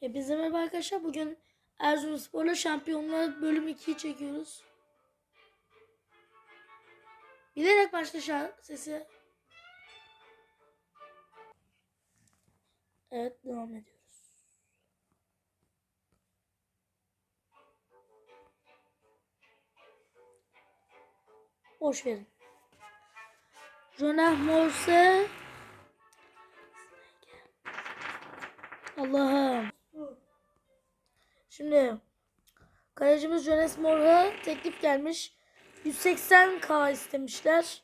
Hepinize merhaba arkadaşlar. Bugün Erzurumspor'la Şampiyonlar bölüm 2'yi çekiyoruz. Bilerek başla sesi. Evet devam ediyoruz. Boş verin. Jonah Morse Allah'ım. Şimdi kalecimiz Jonas Mor'a teklif gelmiş. 180k istemişler.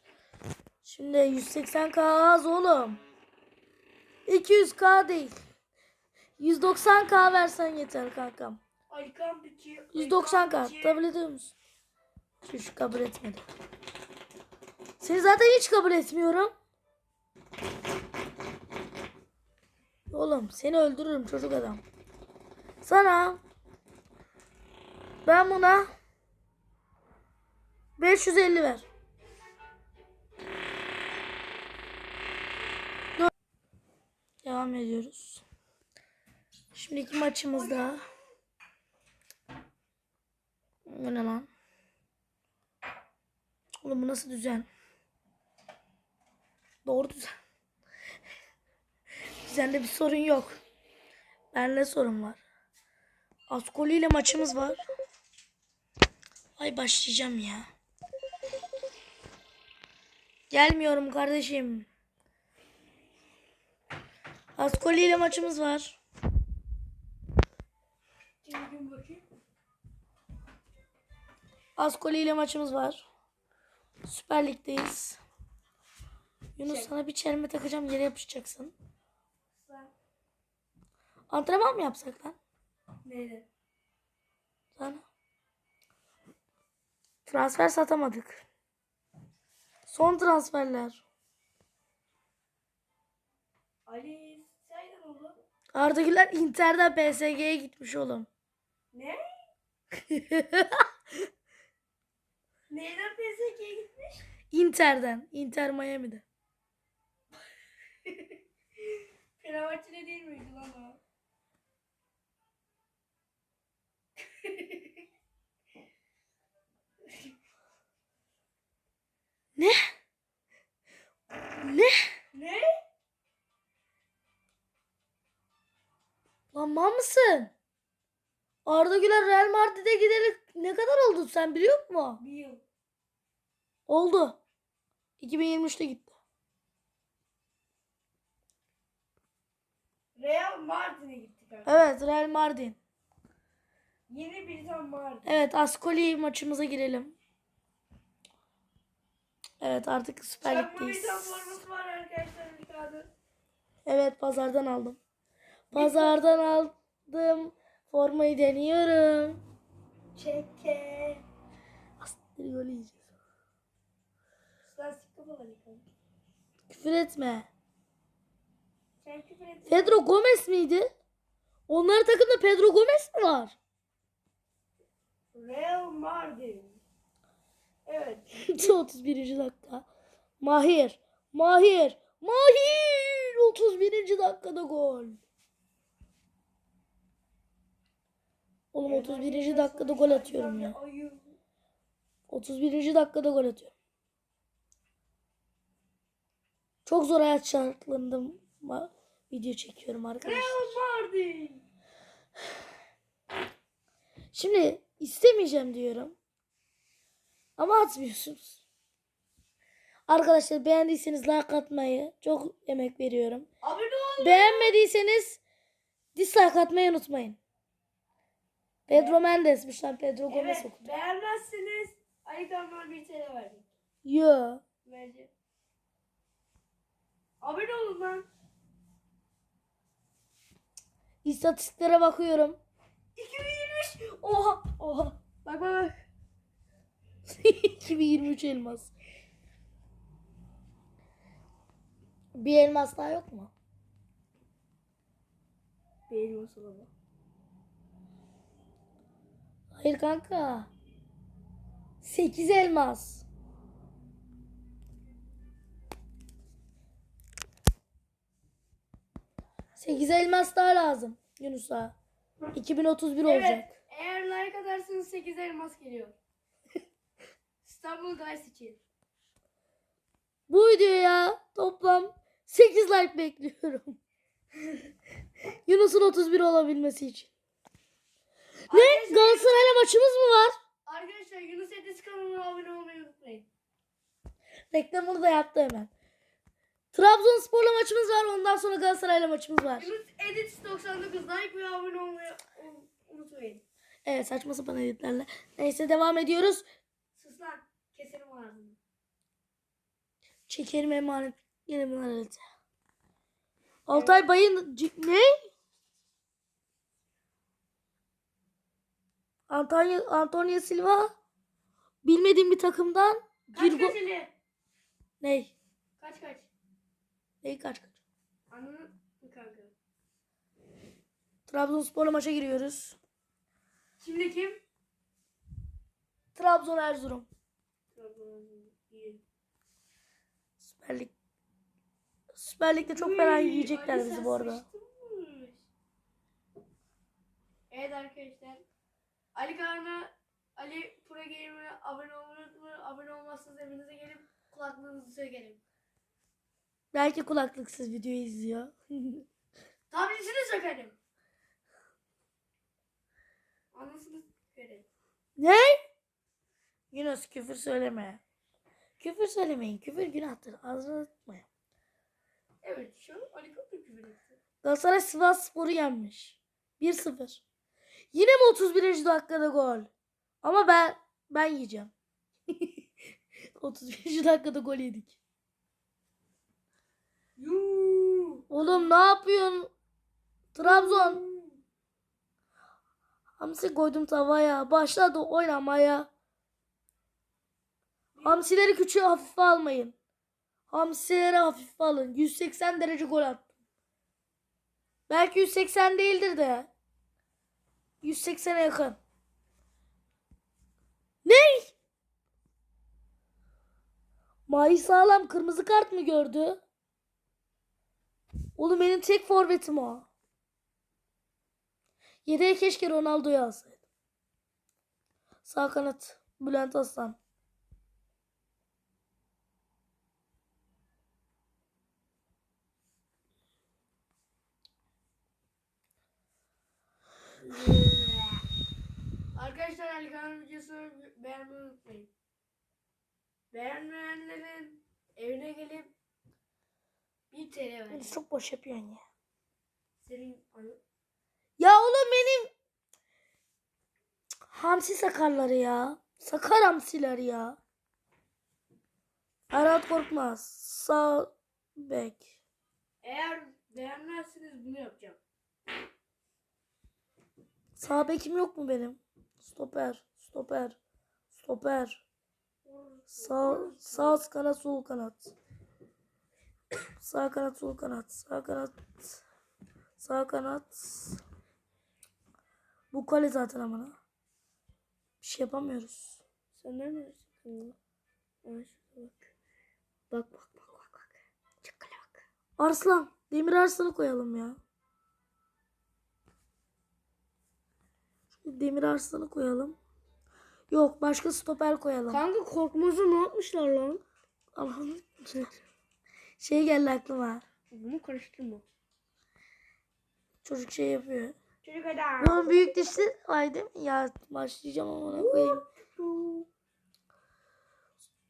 Şimdi 180k az oğlum. 200k değil. 190k versen yeter kankam. Aykan peki. 190k kabul ediyor musun? Şu kabul etmedi. Seni zaten hiç kabul etmiyorum. Oğlum seni öldürürüm çocuk adam. Sana ben buna 550 ver. Devam ediyoruz. Şimdiki maçımızda bu ne lan? Oğlum bu nasıl düzen? Doğru düzen. Düzende bir sorun yok. Benle sorun var. Ascoli ile maçımız var. Ay başlayacağım ya. Gelmiyorum kardeşim. Ascoli ile maçımız var. Ascoli ile maçımız var. Süper Lig'deyiz. Yunus Çek. sana bir çelme takacağım yere yapışacaksın. Sen Antrenman mı yapsak lan? neydi? Sana. Transfer satamadık. Son transferler. Ali Saydan oğlum. Arda Güler Inter'den PSG'ye gitmiş oğlum. Ne? Neyden PSG'ye gitmiş? Inter'den. Inter Miami'de. Fenerbahçe'de değil miydi lan o? Lan mal mısın? Arda Güler Real Madrid'e gidelim ne kadar oldu sen biliyor musun? Bir yıl. Oldu. 2023'te gitti. Real Mardin'e gittik abi. Evet Real Madrid. Yeni bir tam Mardin. Evet Ascoli maçımıza girelim. Evet artık Süper Çakma Lig'deyiz. bir tam forması var arkadaşlar bir tane. Evet pazardan aldım. Pazardan aldım. Formayı deniyorum. Çeke. Aslında gol yiyeceğiz. Küfür etme. Sen küfür et. Pedro Gomez miydi? Onların takımda Pedro Gomez mi var? Real Mardin. Evet. 31. dakika. Mahir. Mahir. Mahir. 31. dakikada gol. Oğlum 31. dakikada gol atıyorum ya. Ayı. 31. dakikada gol atıyorum. Çok zor hayat şartlarında ma- video çekiyorum arkadaşlar. Şimdi istemeyeceğim diyorum. Ama atmıyorsunuz. Arkadaşlar beğendiyseniz like atmayı çok emek veriyorum. Beğenmediyseniz dislike atmayı unutmayın. Pedro Mendes'miş lan Pedro Gomez Evet. okudu. Beğenmezseniz Ali Kamil bir TL verdik. Yo. Vereceğim. Abone olun lan. İstatistiklere bakıyorum. 2023. Oha. Oha. Bak bak bak. 2023 elmas. Bir elmas daha yok mu? Benim olsun ama. Hayır kanka. 8 elmas. Sekiz elmas daha lazım Yunus'a. 2031 Evet. olacak. Eğer like atarsanız 8 elmas geliyor. İstanbul Guys için. Bu videoya toplam 8 like bekliyorum. Yunus'un 31 olabilmesi için. Ne? Galatasaray'la maçımız mı var? Arkadaşlar Yunus Edis kanalına abone olmayı unutmayın. Reklamını da yaptı hemen. Trabzonspor'la maçımız var. Ondan sonra Galatasaray'la maçımız var. Yunus Edis 99 like ve abone olmayı un- unutmayın. Evet saçma sapan editlerle. Neyse devam ediyoruz. Sus lan. Keserim ağzını. Çekerim emanet. Yine bunlar evet. Altay Bay'ın ne? Antonio, Antonio Silva bilmediğim bir takımdan Kaç Girgo... kaç Ali? Ney? Kaç kaç? Ney kaç kaç? Anladın mı kanka? Trabzonspor'la maça giriyoruz. Şimdi kim? Trabzon Erzurum. İyi. Süper Lig. Süper Lig'de çok fena yiyecekler bizi bu arada. Evet arkadaşlar. Ali Kaan'a Ali Pro Gamer'a abone olmayı. Abone olmazsanız evinize gelip kulaklığınızı sökerim. Belki kulaklıksız videoyu izliyor. Tabletini sökerim. Anasını sökerim. ne? Yunus küfür söyleme. Küfür söylemeyin. Küfür günahtır. Ağzını tutmayın. Evet şu an Ali Kaan da küfür etti. Galatasaray Sivas Spor'u yenmiş. 1-0. Yine mi 31. dakikada gol? Ama ben ben yiyeceğim. 31. dakikada gol yedik. Oğlum ne yapıyorsun? Trabzon. Hamsi koydum tavaya. Başladı oynamaya. Hamsileri küçüğe hafife almayın. Hamsileri hafife alın. 180 derece gol attım. Belki 180 değildir de. 180'e yakın. Ne? Mahi sağlam kırmızı kart mı gördü? Oğlum benim tek forvetim o. Yedeğe keşke Ronaldo'yu alsaydım. Sağ kanat Bülent Aslan. Arkadaşlar Ali Kaan'ın videosunu beğenmeyi unutmayın. Beğenmeyenlerin evine gelip bir TL verin. çok boş yapıyorsun ya. Senin Ya oğlum benim hamsi sakarları ya. Sakar hamsiler ya. Ferhat Korkmaz. Sağ bek. Eğer beğenmezseniz bunu yapacağım. Sağ bekim yok mu benim? Stoper. Stoper. Stoper. Sağ, sağ kanat sol kanat. Sağ kanat sol kanat. Sağ kanat. Sağ kanat. Bu kale zaten amına. Bir şey yapamıyoruz. Sen neredesin? Evet, bak. Bak bak bak bak bak. Çok kale bak. Arslan. Demir Arslan'ı koyalım ya. Demir Arslan'ı koyalım. Yok başka stoper koyalım. Kanka korkmazı ne yapmışlar lan? Allah'ım. Şey geldi aklıma. Bunu karıştırma. Çocuk şey yapıyor. Çocuk adam. Bunun büyük dişli ay değil mi? Ya başlayacağım ama ona koyayım.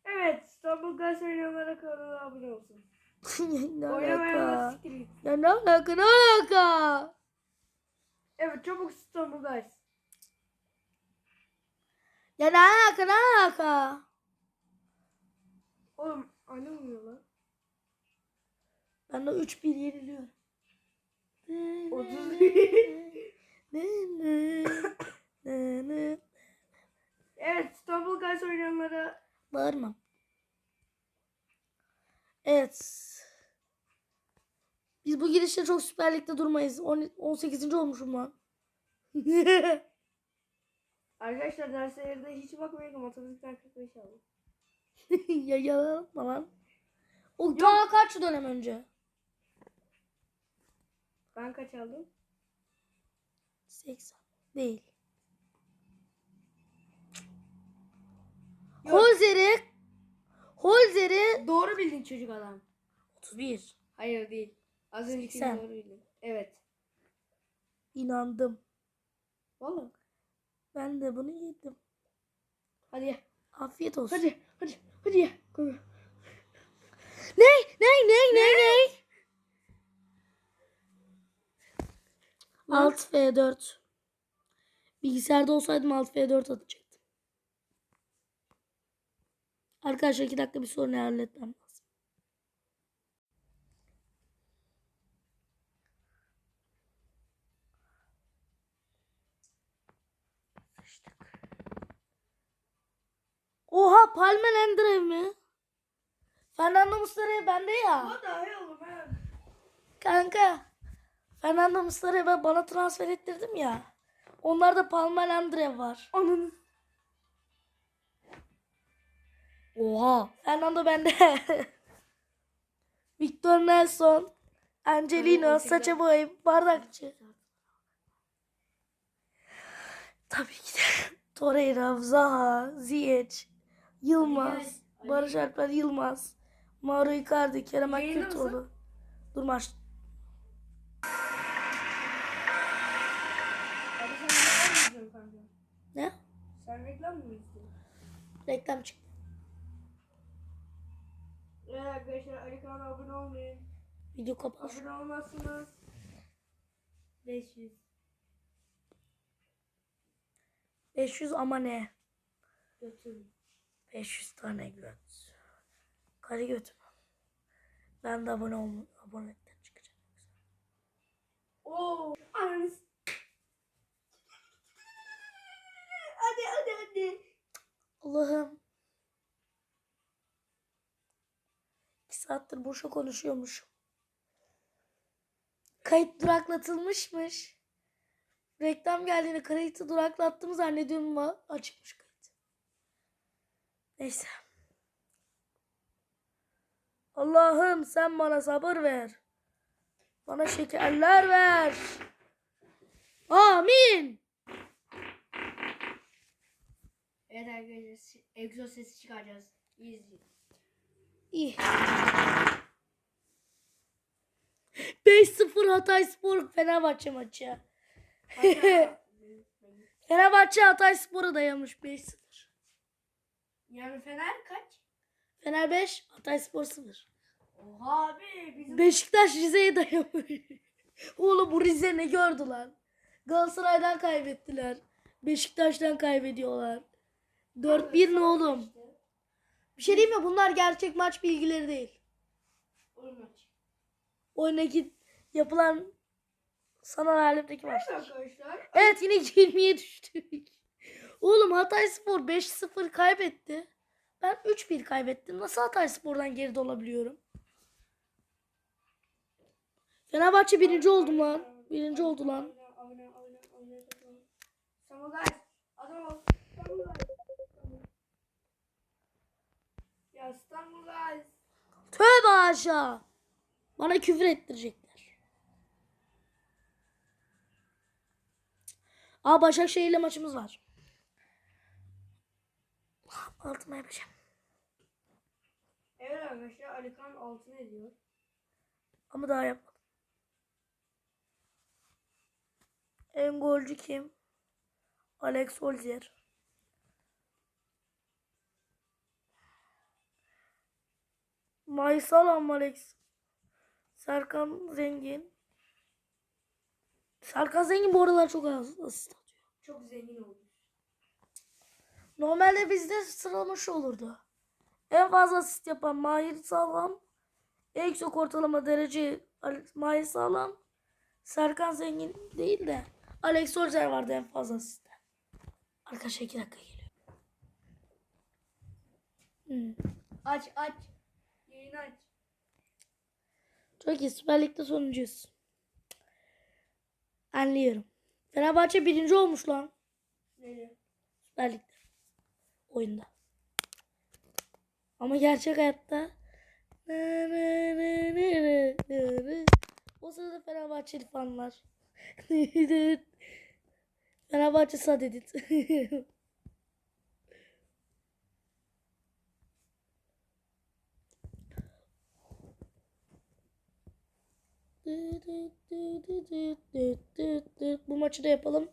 Evet, İstanbul Galatasaraylılara kanalına abone olsun. ne alaka? Ya ne alaka ne alaka? Evet, çabuk İstanbul Guys. Ya ne alaka ne alaka? Oğlum, anne uyuyor lan. Ben de 3-1 yeniliyorum. Otuz- Ne ne ne ne Evet, İstanbul Guys oynayanlara Bağırma. Evet. Biz bu girişte çok Süper Lig'de durmayız. On- 18. olmuşum lan. Arkadaşlar derslerde hiç bakmayın matematikten 45 aldım. ya yalanma lan. O daha kaç dönem önce? Ben kaç aldım? 80 değil. Yok. Holzer'i Holzer'i Doğru bildin çocuk adam. 31. Hayır değil. Az önceki 80. doğru bildin. Evet. İnandım. Vallahi. Ben de bunu yedim. Hadi ye. Afiyet olsun. Hadi. Hadi. Hadi ye. Ne? Ne? Ne? Ne? Ne? 6v4. Bilgisayarda olsaydım 6v4 atacaktım. Arkadaşlar 2 dakika bir sorunu halletmem Oha Palmer Andrew mi? Fernando Muslera bende ya. Hadi hayır oğlum he. Kanka. Fernando Muslera'yı ben bana transfer ettirdim ya. Onlarda Palmer Andre var. Ananı. Oha. Fernando bende. Victor Nelson. Angelino. Saça boyayıp bardakçı. Tabii ki de. Torreira, Zaha, Ziyech, Yılmaz, Ali. Barış Alper Yılmaz, Mauro Icardi, Kerem Aktürkoğlu. Dur maç. Ne? Sen reklam mı izliyorsun? Reklam çıktı. Evet arkadaşlar Ali Kaan'a abone olmayın. Video kapat. Abone olmazsınız. 500. 500 ama ne? Götürün. 500 tane göt. Karı götüm. Ben de abone ol abonelikten çıkacağım. Oo. Ananı. s- Hadi hadi hadi. Allah'ım. 2 saattir boşa konuşuyormuşum. Kayıt duraklatılmışmış. Reklam geldiğinde kayıtı duraklattım zannediyorum ama açıkmış. Neyse. Allah'ım sen bana sabır ver. Bana şekerler ver. Amin. Evet arkadaşlar egzoz sesi çıkaracağız. İyi izleyin. İyi. 5-0 Hatay Spor Fenerbahçe maçı. Fenerbahçe Hatay Spor'a dayamış 5-0. Yani Fener kaç? Fener 5, Hatay Spor 0. Oha abi bizim Beşiktaş Rize'ye dayamış. Oğlum bu Rize ne gördü lan? Galatasaray'dan kaybettiler. Beşiktaş'tan kaybediyorlar. 4-1 ne oğlum? Bir şey diyeyim mi? Bunlar gerçek maç bilgileri değil. Oyun maç. Oyundaki yapılan sanal alemdeki maçlar. Evet yine 20'ye düştük. Oğlum Hatay Spor 5-0 kaybetti. Ben 3-1 kaybettim. Nasıl Hatay Spor'dan geride olabiliyorum? Fenerbahçe birinci oldu lan. Birinci oldu lan. Tövbe aşağı. Bana küfür ettirecekler. Aa Başakşehir'le maçımız var. Altıma yapacağım. Evet arkadaşlar Ali Kaan altın ediyor. Ama daha yapmadım. En golcü kim? Alex Holzer. Maysalam Alex. Serkan Zengin. Serkan Zengin bu aralar çok az asist atıyor. Çok zengin oldu. Normalde bizde sıralama şu olurdu. En fazla asist yapan Mahir Sağlam. En yüksek ortalama derece Mahir Sağlam. Serkan Zengin değil de Alex Holzer vardı en fazla asiste. Arkadaşlar 2 dakika geliyor. Hmm. Aç aç. Yayını aç. Çok iyi. Süper Lig'de sonuncuyuz. Anlıyorum. Fenerbahçe birinci olmuş lan. Neydi? Süper Lig'de. Oyunda. Ama gerçek hayatta o sırada Fenerbahçeli fanlar. Fenerbahçe sad edit. Bu maçı da yapalım.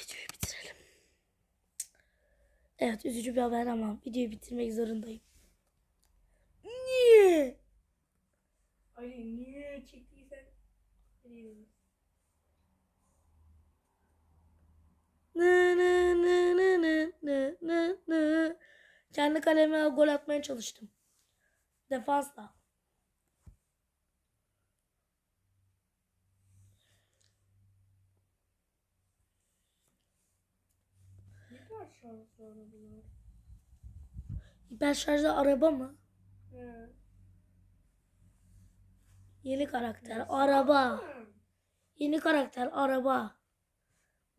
Bitirelim. Evet üzücü bir haber ama videoyu bitirmek zorundayım. Niye? Ali niye çektiysen. Nı nı nı nı nı nı nı nı. Kendi kaleme gol atmaya çalıştım. Defansla. Sonra bunlar? Hiper şarjlı araba mı? He. Yeni karakter. Araba. Hmm. Yeni karakter. Araba.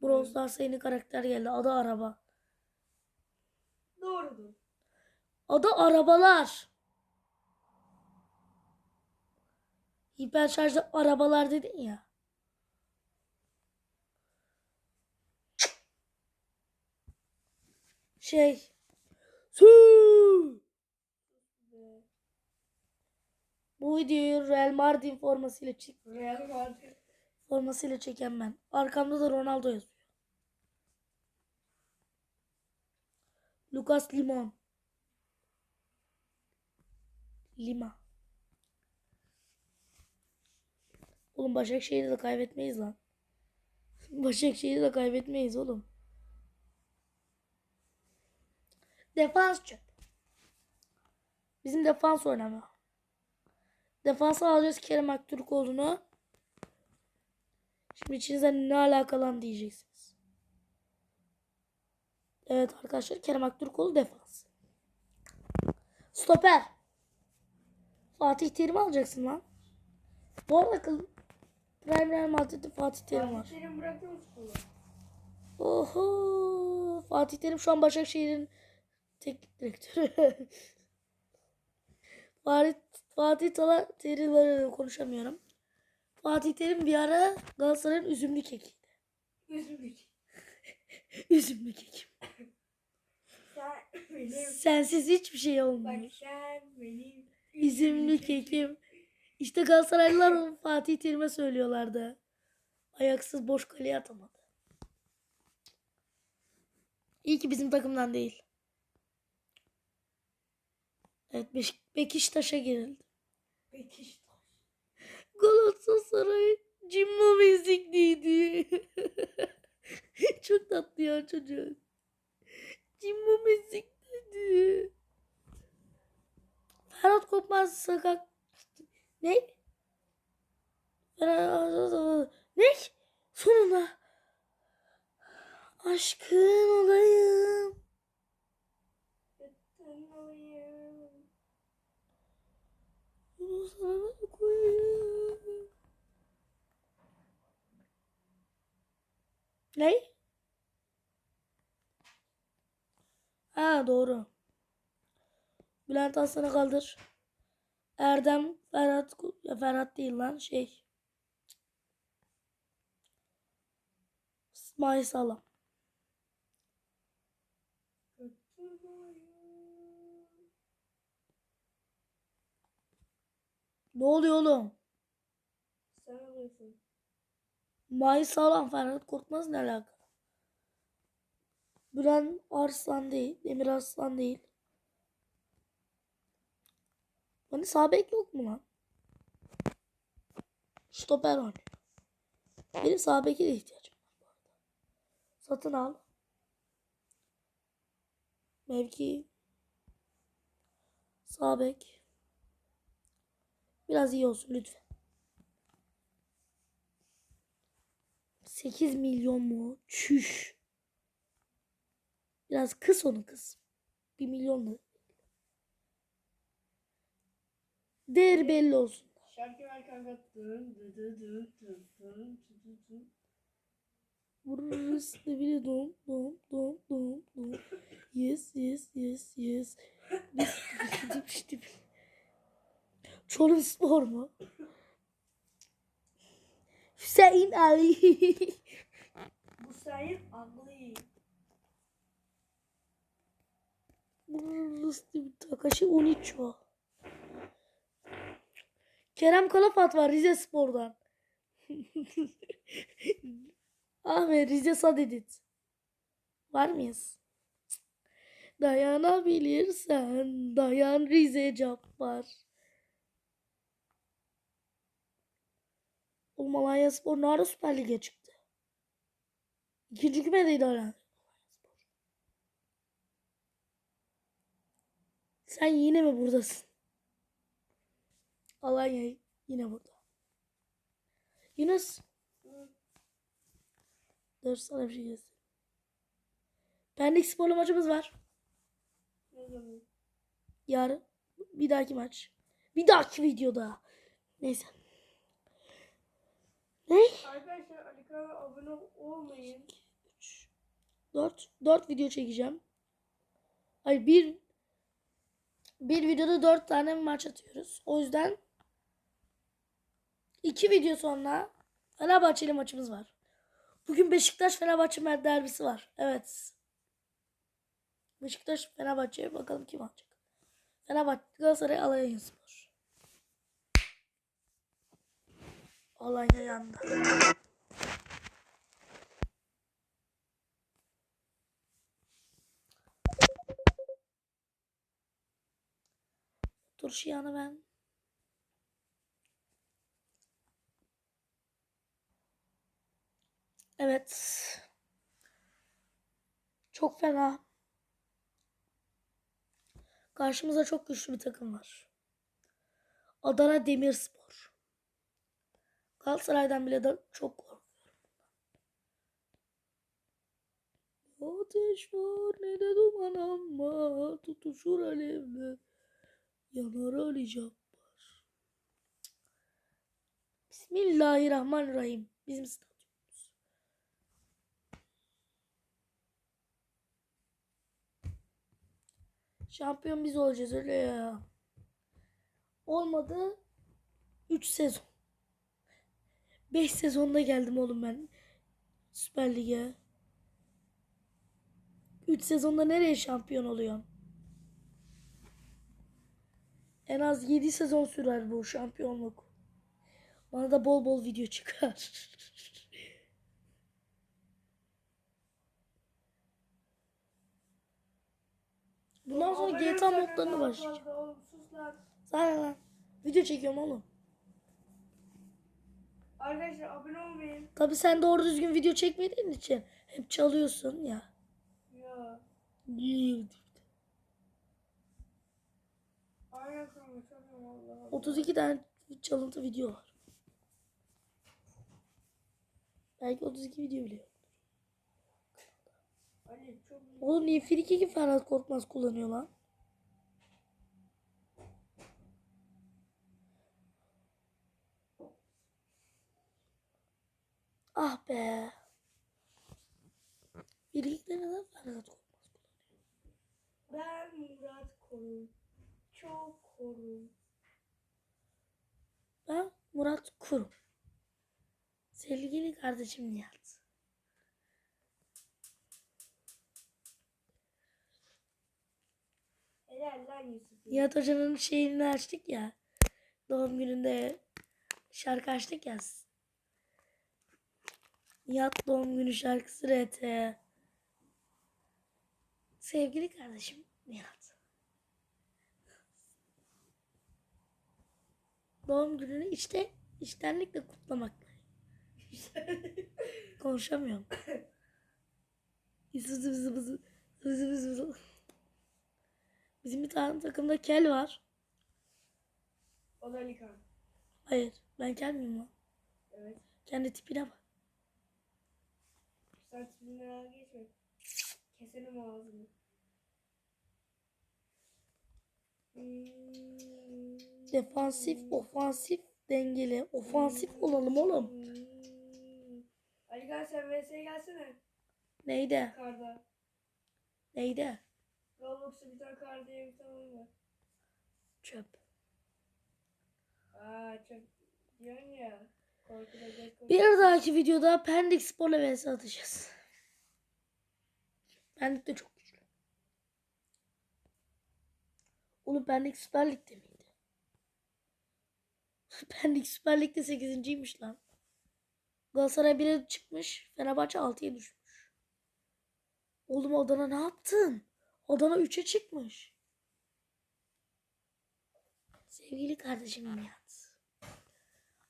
Brawl Stars'a yeni karakter geldi. Adı araba. Doğrudur. Adı arabalar. Hiper şarjlı arabalar dedin ya. Şey. Su. Bu videoyu Real Madrid formasıyla çek Real Madrid. formasıyla çeken ben. Arkamda da Ronaldo yazıyor. Lucas Limon. Lima. Oğlum Başakşehir'i de kaybetmeyiz lan. Başakşehir'i de kaybetmeyiz oğlum. Defans çöp. Bizim defans oynamıyor. Defansa alacağız Kerem Aktürkoğlu'nu. Şimdi içinizden ne alakalı lan diyeceksiniz. Evet arkadaşlar Kerem Aktürkoğlu defans. Stoper. Fatih Terim alacaksın lan. Bu arada kıl- Prime Real Madrid'de Fatih Terim var. Senin bıraktın skolu. Oho. Fatih Terim şu an Başakşehir'in teknik direktörü. Fatih, Fatih Tala Terim'le konuşamıyorum. Fatih Terim bir ara Galatasaray'ın üzümlü kekiydi. Üzüldük. Üzümlü kekim. Sen benim. Sensiz hiçbir şey Bak olmuyor. sen benim. Üzümlü kekim. İşte Galatasaraylılar Fatih Terim'e söylüyorlardı. Ayaksız boş kaleye atamadı. İyi ki bizim takımdan değil. Evet Bekiştaş'a girildi. Bekiş. Galatasaray Cimmo Mezikliydi. Çok tatlı ya çocuk. Cimmo Mezikliydi. Ferhat Korkmaz sakak. Ne? Ferhat... Ne? Sonunda. Aşkın olayım. Sen olayım. Sana koyayım. Ne? Ha doğru. Bülent Aslan'ı kaldır. Erdem Ferhat ya Ferhat değil lan şey. İsmail Salam. Ne oluyor oğlum? Sen alıyorsun. May Salam Ferhat Korkmaz ne alaka? Bülent Arslan değil. Demir Arslan değil. Hani sağ yok mu lan? Stoper oynuyor. Benim sağ beke de ihtiyacım var bu arada. Satın al. Mevki. Sağ bek. Biraz iyi olsun lütfen. 8 milyon mu? Çüş. Biraz kıs onu kıs. 1 milyon da. Değer belli olsun. Şarkı ver kanka. Vururuz ne bile dom dom dom dom dom. Yes yes yes yes. Biz dip dip. Çorum spor mu? Hüseyin Ali. Sayın Angli. Takashi Unicho. Kerem Kalafat var Rize Spor'dan. ah be Rize Sadedit. Var mıyız? Dayanabilirsen dayan Rize Cabbar. Oğlum Alanya Spor ne ara Süper Lig'e çıktı? İkinci kümedeydi Spor. Sen yine mi buradasın? Alanya yine burada. Yunus. Dur sana bir şey göstereyim. Pendik sporlu maçımız var. Yarın. Bir dahaki maç. Bir dahaki videoda. Neyse. Ne? Arkadaşlar Ali Kaan'a abone olmayın. 4. 4 video çekeceğim. Hayır bir bir videoda 4 tane maç atıyoruz. O yüzden 2 video sonra Fenerbahçeli maçımız var. Bugün Beşiktaş Fenerbahçe derbisi var. Evet. Beşiktaş Fenerbahçe bakalım kim alacak. Fenerbahçe Galatasaray Alanya Spor. Alanya yandı. Turşu yanı ben. Evet. Çok fena. Karşımızda çok güçlü bir takım var. Adana Demirspor. Galatasaray'dan bile de çok korkuyorum. Ateş var ne de duman ama tutuşur alevle. Yanar Ali Cabbar. Bismillahirrahmanirrahim. Bizim stadyumumuz. Şampiyon biz olacağız öyle ya. Olmadı 3 sezon. 5 sezonda geldim oğlum ben Süper Lig'e. 3 sezonda nereye şampiyon oluyorsun? En az 7 sezon sürer bu şampiyonluk. Bana da bol bol video çıkar. Bundan sonra GTA daha başlayacağım. lan. Video çekiyorum oğlum. Arkadaşlar abone olmayın. Tabi sen doğru düzgün video çekmediğin için hep çalıyorsun ya. Ya. Allah. 32 tane çalıntı video var. Belki 32 video bile yok. Oğlum niye Frikik'i Ferhat Korkmaz kullanıyor lan? Ah be. Frikik'te neden Ferhat Korkmaz kullanıyor? Ben Murat Korum. Çok korum. Ben Murat Kurum. Sevgili kardeşim Nihat. Helal lan Yusuf. Nihat Hoca'nın şeyini açtık ya. Doğum gününde şarkı açtık ya. Nihat doğum günü şarkısı RT. Sevgili kardeşim Nihat. Doğum gününü işte içtenlikle kutlamak. Konuşamıyorum. Bizim bir tane takımda kel var. O da Ali Kaan. Hayır ben kel miyim lan? Evet. Kendi tipine bak. Sen tipini geçme. Keselim ağzını. Hmm. Defansif, ofansif, dengeli. Ofansif olalım oğlum. Hmm. Ali Kaan sen VS'ye gelsene. Neydi? Karda. Neydi? Roblox'ta bir tane kar diye bir tane oyun var. Çöp. Aa çok diyorsun ya. Bir dahaki videoda Pendik Spor'la vs atacağız. Pendik de çok güçlü. Oğlum Pendik Süper Lig'de miydi? Pendik Süper Lig'de 8.ymiş lan. Galatasaray 1'e çıkmış. Fenerbahçe 6'ya düşmüş. Oğlum Adana ne yaptın? Adana 3'e çıkmış. Sevgili kardeşim Nihat.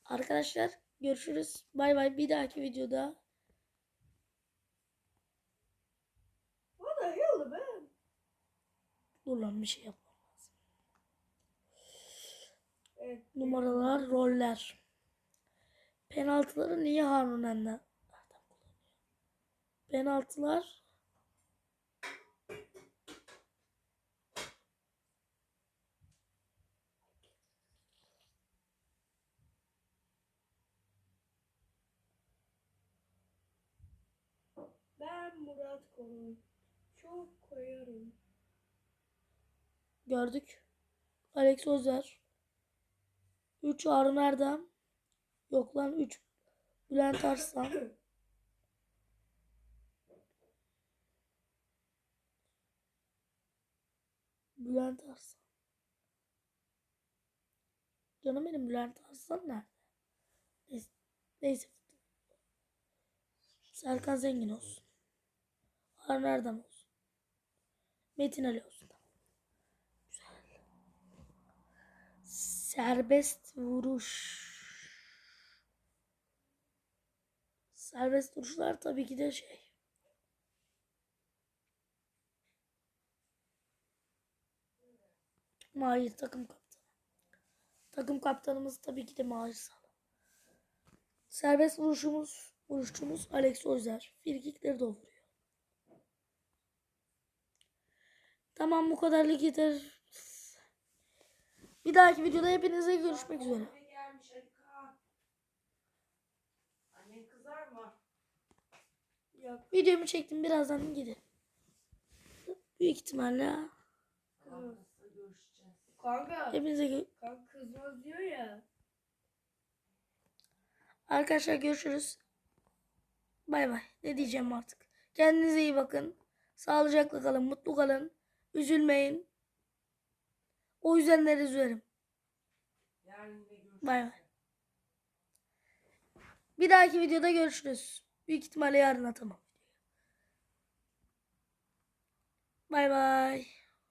Arkadaşlar görüşürüz. Bay bay. Bir dahaki videoda What the hell man? dur lan bir şey yapmam lazım. Evet. Numaralar, roller. Penaltıları niye Harun Ender kullanıyor? Penaltılar Ben Murat Kolu. Çok koyarım. gördük. Alex Özer. 3 Harun Erdem. Yok lan 3 Bülent Arslan. Bülent Arslan. Canım benim Bülent Arslan nerede? Neyse. Neyse. Serkan Zengin olsun. Harun Erdem olsun. Metin Ali olsun. Tamam. Güzel. Serbest vuruş. Serbest vuruşlar tabii ki de şey. Mahir takım kaptanı. Takım kaptanımız tabii ki de Mahir Sağlam. Serbest vuruşumuz, vuruşçumuz Alex Özer. Frikikleri de vuruyor. Tamam bu kadarlık yeter. Bir dahaki videoda hepinize görüşmek üzere. Videomu çektim birazdan gidin. Büyük ihtimalle? Kanka. hepinize gö- Kanka kızmaz diyor ya. arkadaşlar görüşürüz. Bay bay. Ne diyeceğim artık. Kendinize iyi bakın. Sağlıcakla kalın, mutlu kalın. Üzülmeyin. O yüzdenleri görüşeceğiz. Bay bay. Bir dahaki videoda görüşürüz. Büyük ihtimalle yarın atamam. Bay bay.